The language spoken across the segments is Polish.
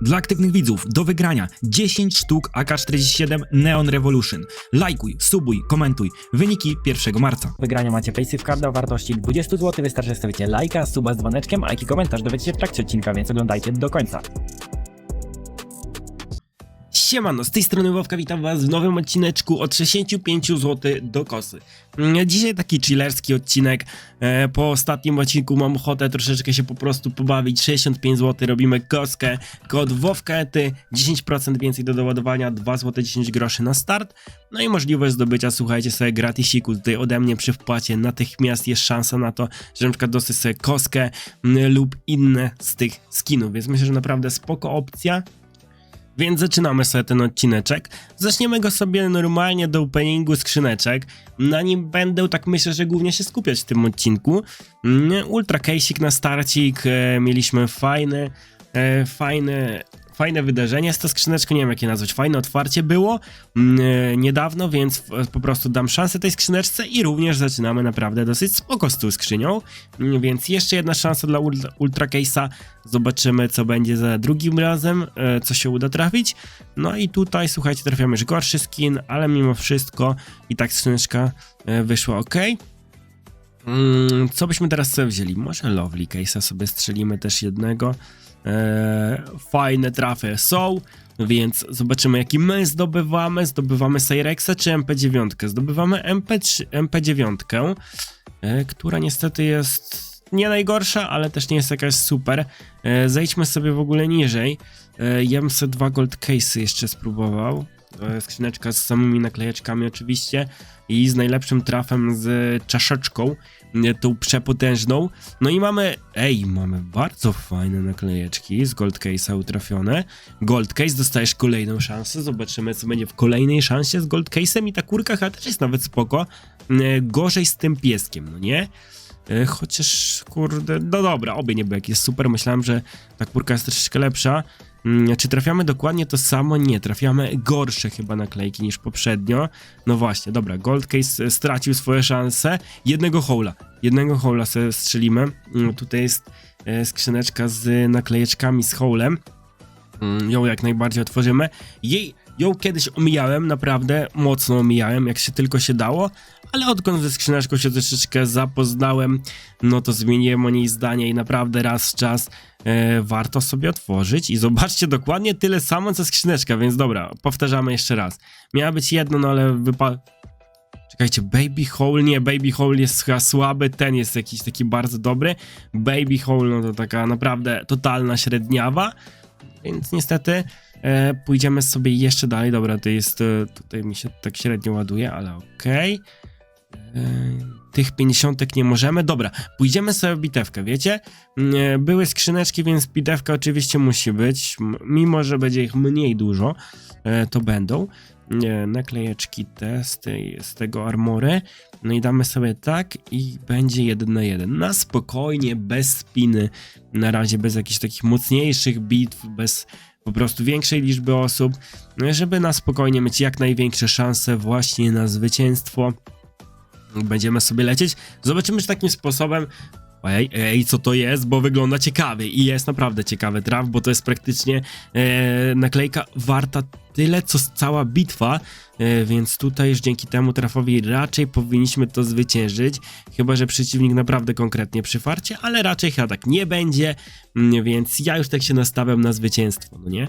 Dla aktywnych widzów do wygrania 10 sztuk AK-47 Neon Revolution. Lajkuj, subuj, komentuj. Wyniki 1 marca. wygrania macie Paysafe Carda o wartości 20 zł. Wystarczy, że stawicie lajka, suba z dzwoneczkiem, a jaki komentarz dowiecie się w trakcie odcinka, więc oglądajcie do końca. Siemano, z tej strony Wowka, witam was w nowym odcineczku od 65 zł do kosy. Mm, Dzisiaj taki chillerski odcinek, e, po ostatnim odcinku mam ochotę troszeczkę się po prostu pobawić, 65 zł robimy koskę, kod WOWKETY, 10% więcej do doładowania, 2 zł 10 groszy na start, no i możliwość zdobycia, słuchajcie sobie gratisiku tutaj ode mnie przy wpłacie, natychmiast jest szansa na to, że na przykład dostać sobie koskę mm, lub inne z tych skinów, więc myślę, że naprawdę spoko opcja, więc zaczynamy sobie ten odcineczek. Zaczniemy go sobie normalnie do openingu skrzyneczek. Na nim będę, tak myślę, że głównie się skupiać w tym odcinku. Mm, Ultra Casing na starcik, e, mieliśmy fajny, e, fajne, fajne wydarzenie z tą skrzyneczką, nie wiem jak je nazwać, fajne otwarcie było e, niedawno, więc w- po prostu dam szansę tej skrzyneczce i również zaczynamy naprawdę dosyć spoko z tą skrzynią, Mm, więc jeszcze jedna szansa dla Ultra, Ultra Case'a, zobaczymy co będzie za drugim razem, e, co się uda trafić, no i tutaj słuchajcie, trafiamy już gorszy skin, ale mimo wszystko i tak skrzyneczka e, wyszła ok. Mm, co byśmy teraz sobie wzięli? Może Lovely Case'a sobie strzelimy też jednego. E, fajne trafy są, więc zobaczymy jaki my zdobywamy. Zdobywamy Cyrexa czy MP9? Zdobywamy MP3, MP9, e, która niestety jest nie najgorsza, ale też nie jest jakaś super. E, zejdźmy sobie w ogóle niżej. E, ja bym sobie dwa gold case'y jeszcze spróbował. E, skrzyneczka z samymi naklejeczkami oczywiście i z najlepszym trafem z czaszeczką, tą przepotężną. No i mamy, ej, mamy bardzo fajne naklejeczki z gold case'a utrafione. Gold case, dostajesz kolejną szansę, zobaczymy co będzie w kolejnej szansie z gold case'em i ta kurka chyba też jest nawet spoko. E, Gorzej z tym pieskiem, no nie? E, Chociaż, kurde, no dobra, obie nie były jakieś super. Myślałem, że ta kurka jest troszeczkę lepsza. Mm, Czy trafiamy dokładnie to samo? Nie, trafiamy gorsze chyba naklejki niż poprzednio. No właśnie, dobra, Gold Case e, stracił swoje szanse. Jednego hola, jednego hola strzelimy. Mm, Tutaj jest e, skrzyneczka z naklejeczkami z holem. Mm, Ją jak najbardziej otworzymy. Jej, ją kiedyś omijałem, naprawdę mocno omijałem, jak się tylko się dało, ale odkąd ze skrzyneczką się troszeczkę zapoznałem, no to zmieniłem o niej zdanie i naprawdę raz w czas e, warto sobie otworzyć i zobaczcie dokładnie tyle samo co skrzyneczka, więc dobra, powtarzamy jeszcze raz. Miała być jedno, no ale wypadł... Czekajcie, Baby Hole, nie, Baby Hole jest chyba słaby, ten jest jakiś taki bardzo dobry. Baby Hole, no to taka naprawdę totalna średniawa, więc niestety e, pójdziemy sobie jeszcze dalej. Dobra, to jest, e, tutaj mi się tak średnio ładuje, ale okej. E, Tych 50 nie możemy. Dobra, pójdziemy sobie w bitewkę, wiecie? Mm, e, Były skrzyneczki, więc bitewka oczywiście musi być. Mimo, że będzie ich mniej dużo, e, to będą. Naklejeczki te z, tej, z tego armory. No i damy sobie tak i będzie jeden na jeden. Na spokojnie, bez spiny. Na razie bez jakichś takich mocniejszych bitw, bez po prostu większej liczby osób, no żeby na spokojnie mieć jak największe szanse właśnie na zwycięstwo. Będziemy sobie lecieć. Zobaczymy, czy takim sposobem. Ej, ej, co to jest, bo wygląda ciekawie i jest naprawdę ciekawy traf, bo to jest praktycznie e, naklejka warta tyle, co cała bitwa, e, więc tutaj już dzięki temu trafowi raczej powinniśmy to zwyciężyć, chyba, że przeciwnik naprawdę konkretnie przy farcie, ale raczej chyba tak nie będzie, mm, więc ja już tak się nastawiam na zwycięstwo, no nie?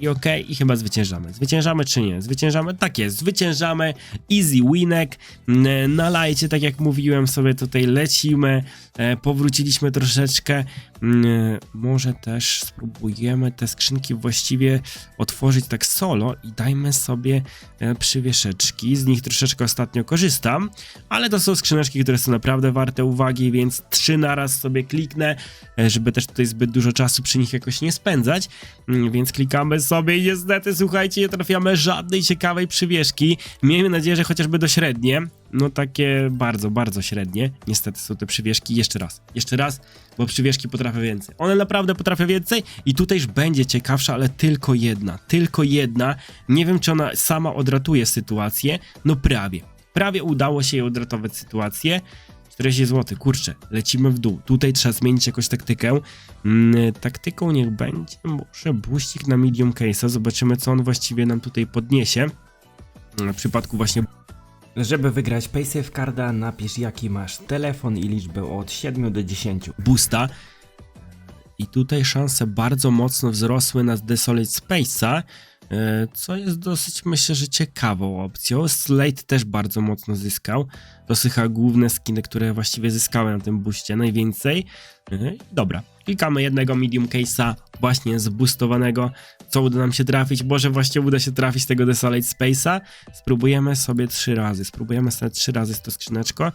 I okej, i chyba zwyciężamy. Zwyciężamy czy nie? Zwyciężamy? Tak jest, zwyciężamy. Easy winek. N- Na lajcie, tak jak mówiłem sobie, tutaj lecimy. E, powróciliśmy troszeczkę. Mm, Może też spróbujemy te skrzynki właściwie otworzyć tak solo i dajmy sobie e, przywieszeczki. Z nich troszeczkę ostatnio korzystam, ale to są skrzyneczki, które są naprawdę warte uwagi, więc trzy naraz sobie kliknę, e, żeby też tutaj zbyt dużo czasu przy nich jakoś nie spędzać. Mm, Więc klikamy sobie i niestety, słuchajcie, nie trafiamy żadnej ciekawej przywieszki. Miejmy nadzieję, że chociażby do średnie. No takie bardzo, bardzo średnie. Niestety są te przywieszki. Jeszcze raz, jeszcze raz, bo przywieszki potrafią więcej. One naprawdę potrafią więcej i tutaj już będzie ciekawsza, ale tylko jedna. Tylko jedna. Nie wiem, czy ona sama odratuje sytuację. No prawie. Prawie udało się jej odratować sytuację. 40 zł, kurczę, lecimy w dół. Tutaj trzeba zmienić jakąś taktykę. Mm, taktyką niech będzie może buścik na medium case'a. Zobaczymy, co on właściwie nam tutaj podniesie. W przypadku właśnie Żeby wygrać Paysafe Carda, napisz jaki masz telefon i liczbę od 7 do 10. boosta. I tutaj szanse bardzo mocno wzrosły na Desolate Space'a, co jest dosyć, myślę, że ciekawą opcją. Slate też bardzo mocno zyskał. To główne skiny, które właściwie zyskały na tym booście najwięcej. E, Dobra, klikamy jednego medium case'a właśnie zboostowanego. Co uda nam się trafić? Może właśnie uda się trafić tego Desolate Space'a. Spróbujemy sobie trzy razy. Spróbujemy sobie trzy razy to skrzyneczko.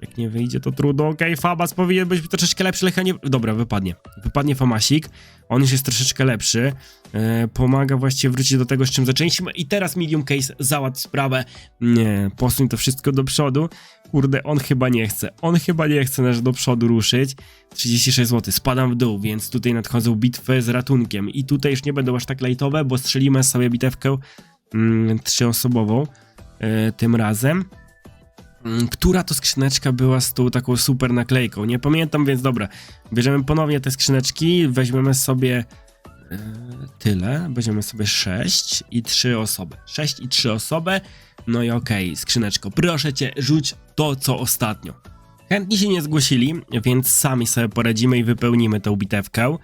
Jak nie wyjdzie, to trudno. Okej, Fabas powinien być troszeczkę lepszy, ale chyba nie... Dobra, wypadnie. Wypadnie Famasik. On już jest troszeczkę lepszy. E, pomaga właściwie wrócić do tego, z czym zaczęliśmy. I teraz Medium Case załatw sprawę. Nie, posuń to wszystko do przodu. Kurde, on chyba nie chce. On chyba nie chce nas do przodu ruszyć. 36 zł. Spadam w dół, więc tutaj nadchodzą bitwy z ratunkiem. I tutaj już nie będą aż tak lejtowe, bo strzelimy sobie bitewkę mm, trzyosobową e, tym razem. Mm, Która to skrzyneczka była z tą taką super naklejką? Nie pamiętam, więc dobra. Bierzemy ponownie te skrzyneczki, weźmiemy sobie e, tyle, weźmiemy sobie 6 i 3 osoby. 6 i 3 osoby, no i okej, skrzyneczko, proszę cię, rzuć to, co ostatnio. Chętni się nie zgłosili, więc sami sobie poradzimy i wypełnimy tę bitewkę.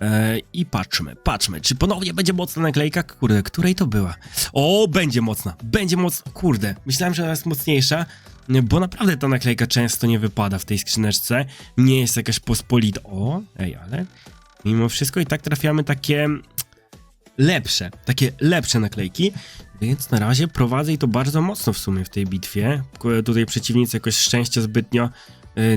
E, I patrzmy, patrzmy, czy ponownie będzie mocna naklejka? Kurde, której to była? O, będzie mocna, będzie mocna, kurde, myślałem, że ona jest mocniejsza, bo naprawdę ta naklejka często nie wypada w tej skrzyneczce, nie jest jakaś pospolita, o, ej, ale mimo wszystko i tak trafiamy takie lepsze, takie lepsze naklejki, więc na razie prowadzę i to bardzo mocno w sumie w tej bitwie. Tutaj przeciwnicy jakoś szczęścia zbytnio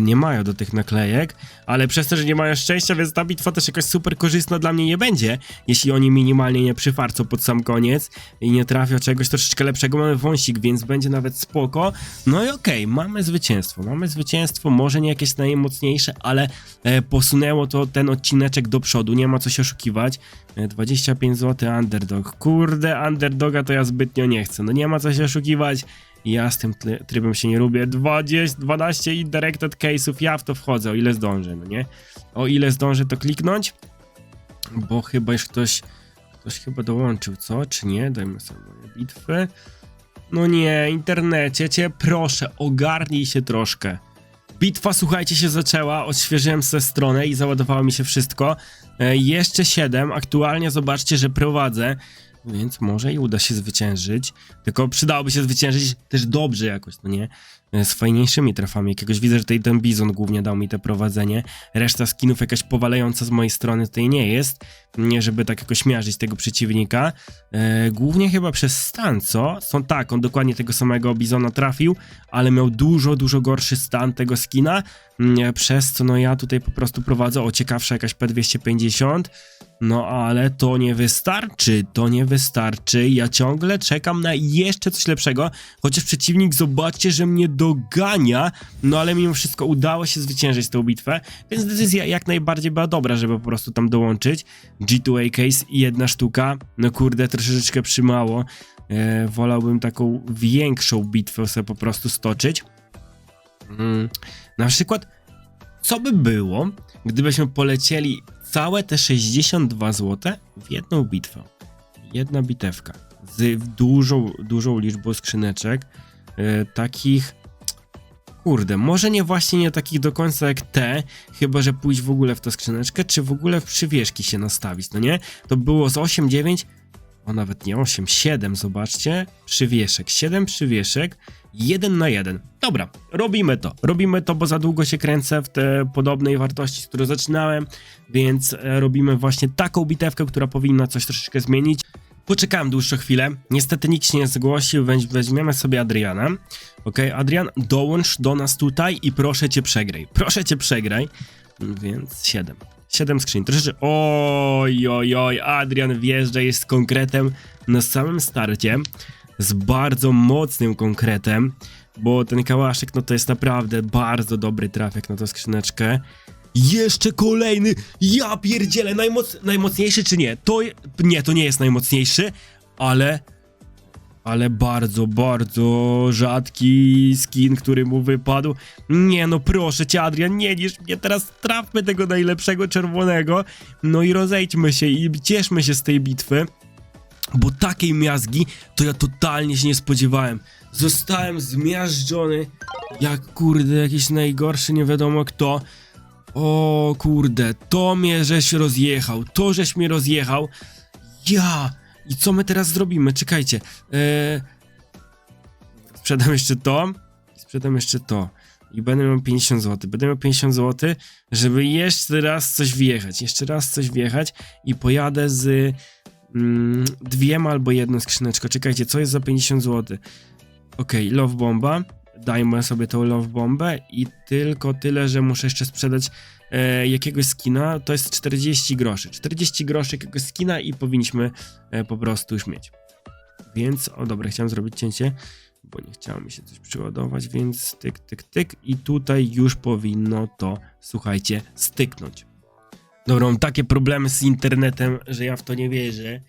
nie mają do tych naklejek, ale przez to, że nie mają szczęścia, więc ta bitwa też jakoś super korzystna dla mnie nie będzie, jeśli oni minimalnie nie przyfarcą pod sam koniec i nie trafią czegoś troszeczkę lepszego. Mamy wąsik, więc będzie nawet spoko. No i okej, mamy zwycięstwo, mamy zwycięstwo, może nie jakieś najmocniejsze, ale e, posunęło to ten odcineczek do przodu, nie ma co się oszukiwać. E, 25 zł underdog. Kurde, underdoga to ja zbytnio nie chcę. No nie ma co się oszukiwać. Ja z tym try- trybem się nie lubię. 20, 12 indirected case'ów, ja w to wchodzę, o ile zdążę, no nie? O ile zdążę to kliknąć, bo chyba już ktoś, ktoś chyba dołączył, co? Czy nie? Dajmy sobie bitwy. No nie, internecie, cię proszę, ogarnij się troszkę. Bitwa, słuchajcie, się zaczęła, odświeżyłem sobie stronę i załadowało mi się wszystko. E, jeszcze 7, aktualnie zobaczcie, że prowadzę, więc może i uda się zwyciężyć. Tylko przydałoby się zwyciężyć też dobrze jakoś, no nie? E, Z fajniejszymi trafami. Jakiegoś widzę, że tutaj ten Bizon głównie dał mi te prowadzenie. Reszta skinów jakaś powalająca z mojej strony tutaj nie jest. Nie, żeby tak jakoś miażdżyć tego przeciwnika. E, głównie chyba przez stan, co? Są tak, on dokładnie tego samego Bizona trafił, ale miał dużo, dużo gorszy stan tego skina, mm, przez co no ja tutaj po prostu prowadzę, o ciekawsza jakaś P250, no ale to nie wystarczy, to nie wystarczy, ja ciągle czekam na jeszcze coś lepszego, chociaż przeciwnik zobaczcie, że mnie dogania, no ale mimo wszystko udało się zwyciężyć tę bitwę, więc decyzja jak najbardziej była dobra, żeby po prostu tam dołączyć, G2A case i jedna sztuka, no kurde, troszeczkę przymało, e, wolałbym taką większą bitwę sobie po prostu stoczyć. Mm, na przykład, co by było, gdybyśmy polecieli całe te 62 zł w jedną bitwę? Jedna bitewka z dużą, dużą liczbą skrzyneczek, e, takich Kurde, może nie właśnie nie takich do końca jak te, chyba że pójść w ogóle w tę skrzyneczkę, czy w ogóle w przywieszki się nastawić, no nie? To było z 8, 9, o nawet nie 8, 7, zobaczcie, przywieszek, 7 przywieszek, 1 na 1. Dobra, robimy to, robimy to, bo za długo się kręcę w te podobnej wartości, z której zaczynałem, więc e, robimy właśnie taką bitewkę, która powinna coś troszeczkę zmienić. Poczekałem dłuższą chwilę, niestety nikt się nie zgłosił, weźmiemy sobie Adriana. Ok, Adrian, dołącz do nas tutaj i proszę cię przegraj. Proszę cię przegraj. Więc 7. 7 skrzyń. Troszeczkę. Oj, oj, oj. Adrian wjeżdża, jest konkretem na samym starcie. Z bardzo mocnym konkretem. Bo ten kałaszek, no to jest naprawdę bardzo dobry trafiak na tą skrzyneczkę. Jeszcze kolejny! Ja pierdzielę! Najmoc... Najmocniejszy czy nie? To. Nie, to nie jest najmocniejszy, ale ale bardzo, bardzo rzadki skin, który mu wypadł. Nie no, proszę cię, Adrian, nie niż mnie, teraz trafmy tego najlepszego czerwonego, no i rozejdźmy się i cieszmy się z tej bitwy, bo takiej miazgi to ja totalnie się nie spodziewałem. Zostałem zmiażdżony, jak kurde, jakiś najgorszy, nie wiadomo kto. O kurde, to mnie żeś rozjechał, to żeś mnie rozjechał. Ja! I co my teraz zrobimy? Czekajcie. Eee... Sprzedam jeszcze to. Sprzedam jeszcze to. I będę miał 50 zł. Będę miał 50 zł, żeby jeszcze raz coś wjechać. Jeszcze raz coś wjechać i pojadę z mm, dwiema albo jedną skrzyneczką. Czekajcie, co jest za 50 zł? Okej, love bomba. Dajmy sobie tą love bombę i tylko tyle, że muszę jeszcze sprzedać e, jakiegoś skina. To jest 40 groszy. 40 groszy jakiegoś skina i powinniśmy e, po prostu już mieć. Więc, o dobra, chciałem zrobić cięcie, bo nie chciało mi się coś przyładować, więc tyk, tyk, tyk i tutaj już powinno to, słuchajcie, styknąć. Dobra, mam takie problemy z internetem, że ja w to nie wierzę.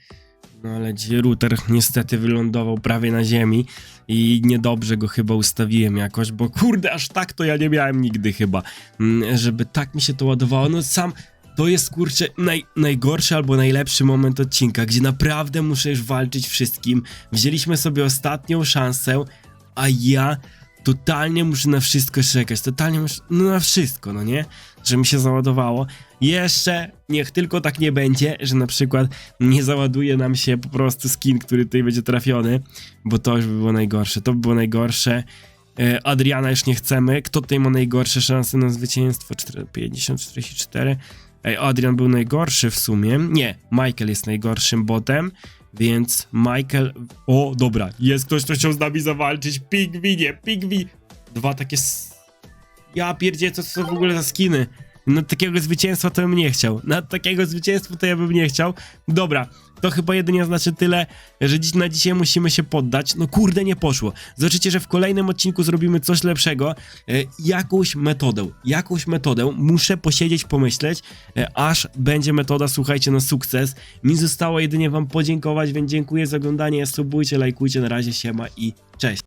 No ale router niestety wylądował prawie na ziemi i niedobrze go chyba ustawiłem jakoś, bo kurde, aż tak to ja nie miałem nigdy chyba, mm, żeby tak mi się to ładowało. No sam to jest kurczę naj, najgorszy albo najlepszy moment odcinka, gdzie naprawdę muszę już walczyć wszystkim. Wzięliśmy sobie ostatnią szansę, a ja totalnie muszę na wszystko czekać, totalnie muszę, no na wszystko, no nie? Że mi się załadowało. Jeszcze niech tylko tak nie będzie, że na przykład nie załaduje nam się po prostu skin, który tutaj będzie trafiony, bo to już by było najgorsze, to by było najgorsze. E, Adriana już nie chcemy. Kto tutaj ma najgorsze szanse na zwycięstwo? 50, 44. Ej, Adrian był najgorszy w sumie. Nie, Michael jest najgorszym botem, więc Michael... O, dobra, jest ktoś, kto chciał z nami zawalczyć. Pingwinie, pingwin... Dwa takie... Ja pierdzie, co to są w ogóle za skiny? Na takiego zwycięstwa to bym nie chciał. Na takiego zwycięstwa to ja bym nie chciał. Dobra, to chyba jedynie znaczy tyle, że dziś na dzisiaj musimy się poddać. No kurde, nie poszło. Zobaczycie, że w kolejnym odcinku zrobimy coś lepszego. E, jakąś metodę. Jakąś metodę. Muszę posiedzieć, pomyśleć, e, aż będzie metoda, słuchajcie, na sukces. Mi zostało jedynie wam podziękować, więc dziękuję za oglądanie. Subujcie, lajkujcie. Na razie, siema i cześć.